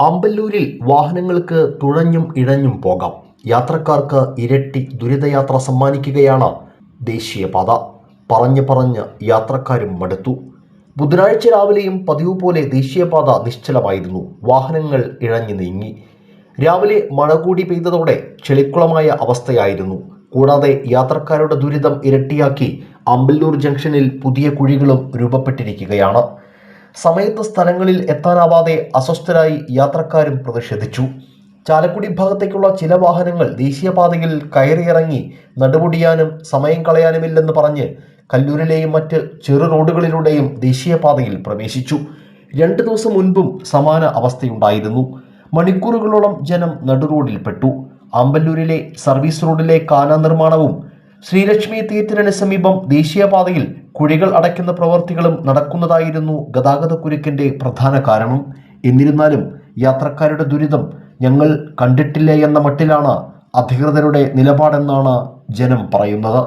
അമ്പല്ലൂരിൽ വാഹനങ്ങൾക്ക് തുഴഞ്ഞും ഇഴഞ്ഞും പോകാം. യാത്രക്കാർക്ക് ഇരട്ടി ദുരിതയാത്ര സമ്മാനിക്കുകയാണ് ദേശീയപാത. പറഞ്ഞു പറഞ്ഞ് യാത്രക്കാരും മടുത്തു. ബുധനാഴ്ച രാവിലെയും പതിവ് പോലെ ദേശീയപാത നിശ്ചലമായിരുന്നു. വാഹനങ്ങൾ ഇഴഞ്ഞു നീങ്ങി. രാവിലെ മഴ കൂടി പെയ്തതോടെ ചെളിക്കുളമായ അവസ്ഥയായിരുന്നു. കൂടാതെ യാത്രക്കാരുടെ ദുരിതം ഇരട്ടിയാക്കി അമ്പല്ലൂർ ജംഗ്ഷനിൽ പുതിയ കുഴികളും രൂപപ്പെട്ടിരിക്കുകയാണ്. സമയത്ത് സ്ഥലങ്ങളിൽ എത്താനാവാതെ അസ്വസ്ഥരായി യാത്രക്കാരും പ്രതിഷേധിച്ചു. ചാലക്കുടി ഭാഗത്തേക്കുള്ള ചില വാഹനങ്ങൾ ദേശീയപാതയിൽ കയറിയിറങ്ങി നടുപൊടിയാനും സമയം കളയാനുമില്ലെന്ന് പറഞ്ഞ് കല്ലൂരിലെയും മറ്റ് ചെറു റോഡുകളിലൂടെയും ദേശീയപാതയിൽ പ്രവേശിച്ചു. രണ്ട് ദിവസം മുൻപും സമാന അവസ്ഥയുണ്ടായിരുന്നു. മണിക്കൂറുകളോളം ജനം നടുറോഡിൽപ്പെട്ടു. ആമ്പല്ലൂരിലെ സർവീസ് റോഡിലെ കാന നിർമ്മാണവും ശ്രീലക്ഷ്മി തിയേറ്ററിന് സമീപം ദേശീയപാതയിൽ കുഴികൾ അടയ്ക്കുന്ന പ്രവർത്തികളും നടക്കുന്നതായിരുന്നു ഗതാഗതക്കുരുക്കിന്റെ പ്രധാന കാരണം. എന്നിരുന്നാലും യാത്രക്കാരുടെ ദുരിതം ഞങ്ങൾ കണ്ടിട്ടില്ല എന്ന മട്ടിലാണ് അധികൃതരുടെ നിലപാടെന്നാണ് ജനം പറയുന്നത്.